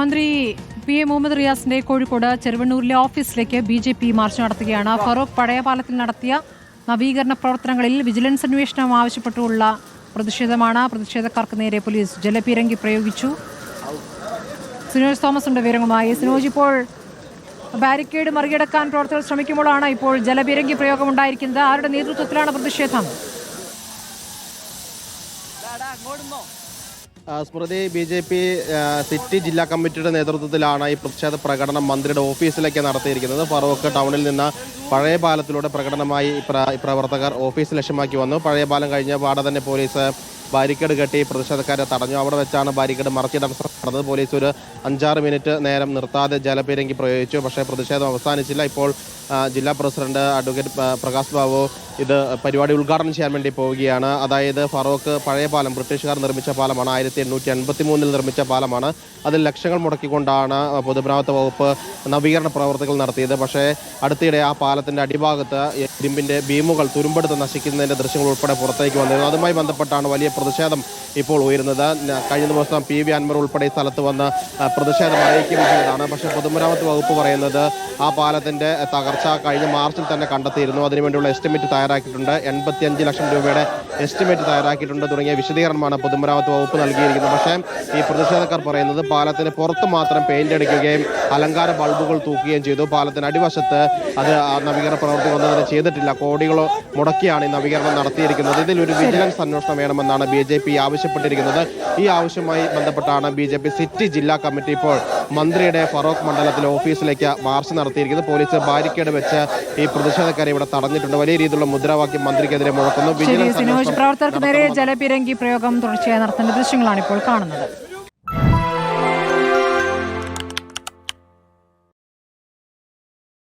മന്ത്രി P A Muhammad റിയാസിന്റെ കോഴിക്കോട് ചെറുവണ്ണൂരിലെ ഓഫീസിലേക്ക് ബി ജെ പി മാർച്ച് നടത്തുകയാണ്. ഫറൂഖ് പഴയപാലത്തിൽ നടത്തിയ നവീകരണ പ്രവർത്തനങ്ങളിൽ വിജിലൻസ് അന്വേഷണം ആവശ്യപ്പെട്ടുള്ള പ്രതിഷേധമാണ്. പ്രതിഷേധക്കാർക്ക് നേരെ പോലീസ് ജലപീരങ്കി പ്രയോഗിച്ചു. സിനോജ് തോമസിന്റെ വിവരങ്ങളുമായി. സിനോജ് ഇപ്പോൾ ബാരിക്കേഡ് മറികടക്കാൻ പ്രവർത്തകർ ശ്രമിക്കുമ്പോഴാണ് ഇപ്പോൾ ജലപീരങ്കി പ്രയോഗം ഉണ്ടായിരിക്കുന്നത് ആരുടെ നേതൃത്വത്തിലാണ് പ്രതിഷേധം? സ്മൃതി ബി ജെ പി സിറ്റി ജില്ലാ കമ്മിറ്റിയുടെ നേതൃത്വത്തിലാണ് ഈ പ്രതിഷേധ പ്രകടനം മന്ത്രിയുടെ ഓഫീസിലേക്ക് നടത്തിയിരിക്കുന്നത്. ഫറൂഖ് ടൗണിൽ നിന്ന് പഴയ പാലത്തിലൂടെ പ്രകടനമായി പ്രവർത്തകർ ഓഫീസ് ലക്ഷ്യമാക്കി വന്നു. പഴയ പാലം കഴിഞ്ഞ പാടെ തന്നെ പോലീസ് ബാരിക്കേഡ് കെട്ടി പ്രതിഷേധക്കാരെ തടഞ്ഞു. അവിടെ വെച്ചാണ് ബാരിക്കേഡ് മറച്ചിടാൻ നടന്നത്. പോലീസ് ഒരു അഞ്ചാറ് മിനിറ്റ് നേരം നിർത്താതെ ജലപീരങ്കി പ്രയോഗിച്ചു. പക്ഷേ പ്രതിഷേധം അവസാനിച്ചില്ല. ഇപ്പോൾ ജില്ലാ പ്രസിഡന്റ് അഡ്വക്കേറ്റ് പ്രകാശ് ബാബു ഇത് പരിപാടി ഉദ്ഘാടനം ചെയ്യാൻ വേണ്ടി പോവുകയാണ്. അതായത് ഫറോക്ക് പഴയ പാലം ബ്രിട്ടീഷുകാർ നിർമ്മിച്ച പാലമാണ്. ആയിരത്തി എണ്ണൂറ്റി അൻപത്തി മൂന്നിൽ നിർമ്മിച്ച പാലമാണ്. അതിൽ ലക്ഷങ്ങൾ മുടക്കിക്കൊണ്ടാണ് പൊതുമരാമത്ത് വകുപ്പ് നവീകരണ പ്രവർത്തികൾ നടത്തിയത്. പക്ഷേ അടുത്തിടെ ആ പാലത്തിന്റെ അടിഭാഗത്ത് ഇരുമ്പിന്റെ ബീമുകൾ തുരുമ്പെടുത്ത് നശിക്കുന്നതിന്റെ ദൃശ്യങ്ങൾ ഉൾപ്പെടെ പുറത്തേക്ക് വന്നിരുന്നു. അതുമായി ബന്ധപ്പെട്ടാണ് വലിയ പ്രതിഷേധം ഇപ്പോൾ ഉയരുന്നത്. കഴിഞ്ഞ ദിവസം പി വി അൻവർ ഉൾപ്പെടെ ഈ സ്ഥലത്ത് വന്ന് പ്രതിഷേധം അറിയിക്കുകയും ചെയ്തതാണ് പക്ഷേ പൊതുമരാമത്ത് വകുപ്പ് പറയുന്നത് ആ പാലത്തിന്റെ തകർച്ച കഴിഞ്ഞ മാർച്ചിൽ തന്നെ കണ്ടെത്തിയിരുന്നു. അതിനുവേണ്ടിയുള്ള എസ്റ്റിമേറ്റ് തയ്യാറാക്കിയിട്ടുണ്ട്. എൺപത്തിയഞ്ച് ലക്ഷം രൂപയുടെ എസ്റ്റിമേറ്റ് തയ്യാറാക്കിയിട്ടുണ്ട്. തുടങ്ങിയ വിശദീകരണമാണ് പൊതുമരാമത്ത് വകുപ്പ് നൽകിയിരിക്കുന്നത്. പക്ഷേ ഈ പ്രതിഷേധക്കാർ പറയുന്നത് പാലത്തിന് പുറത്ത് മാത്രം പെയിന്റ് അടിക്കുകയും അലങ്കാര ബൾബുകൾ തൂക്കുകയും ചെയ്തു. പാലത്തിന് അടിവശത്ത് അത് നവീകരണ പ്രവൃത്തി ഒന്നും ചെയ്തിട്ടില്ല. കോടികൾ മുടക്കിയാണ് ഈ നവീകരണം നടത്തിയിരിക്കുന്നത്. ഇതിൽ ഒരു വിജിലൻസ് അന്വേഷണം വേണമെന്നാണ് ബി ജെ പി ആവശ്യപ്പെട്ടിരിക്കുന്നത്. ഈ ആവശ്യവുമായി ബന്ധപ്പെട്ടാണ് ബി ജെ പി സിറ്റി ജില്ലാ കമ്മിറ്റി ഇപ്പോൾ മന്ത്രിയുടെ ഫറോക്ക് മണ്ഡലത്തിലെ ഓഫീസിലേക്ക് മാർച്ച് നടത്തിയിരിക്കുന്നത്. പോലീസ് ബാരിക്കേഡ് വെച്ച് ഈ പ്രതിഷേധക്കാരെ ഇവിടെ തടഞ്ഞിട്ടുണ്ട്. വലിയ രീതിയിലുള്ള മുദ്രാവാക്യം മന്ത്രിക്കെതിരെ മുഴക്കുന്നു. വിജിലൻസ് പ്രവർത്തകർക്ക് നേരെ ജലപീരങ്കി പ്രയോഗം തുടർച്ചയായി നടത്തേണ്ട ദൃശ്യങ്ങളാണ് ഇപ്പോൾ കാണുന്നത്.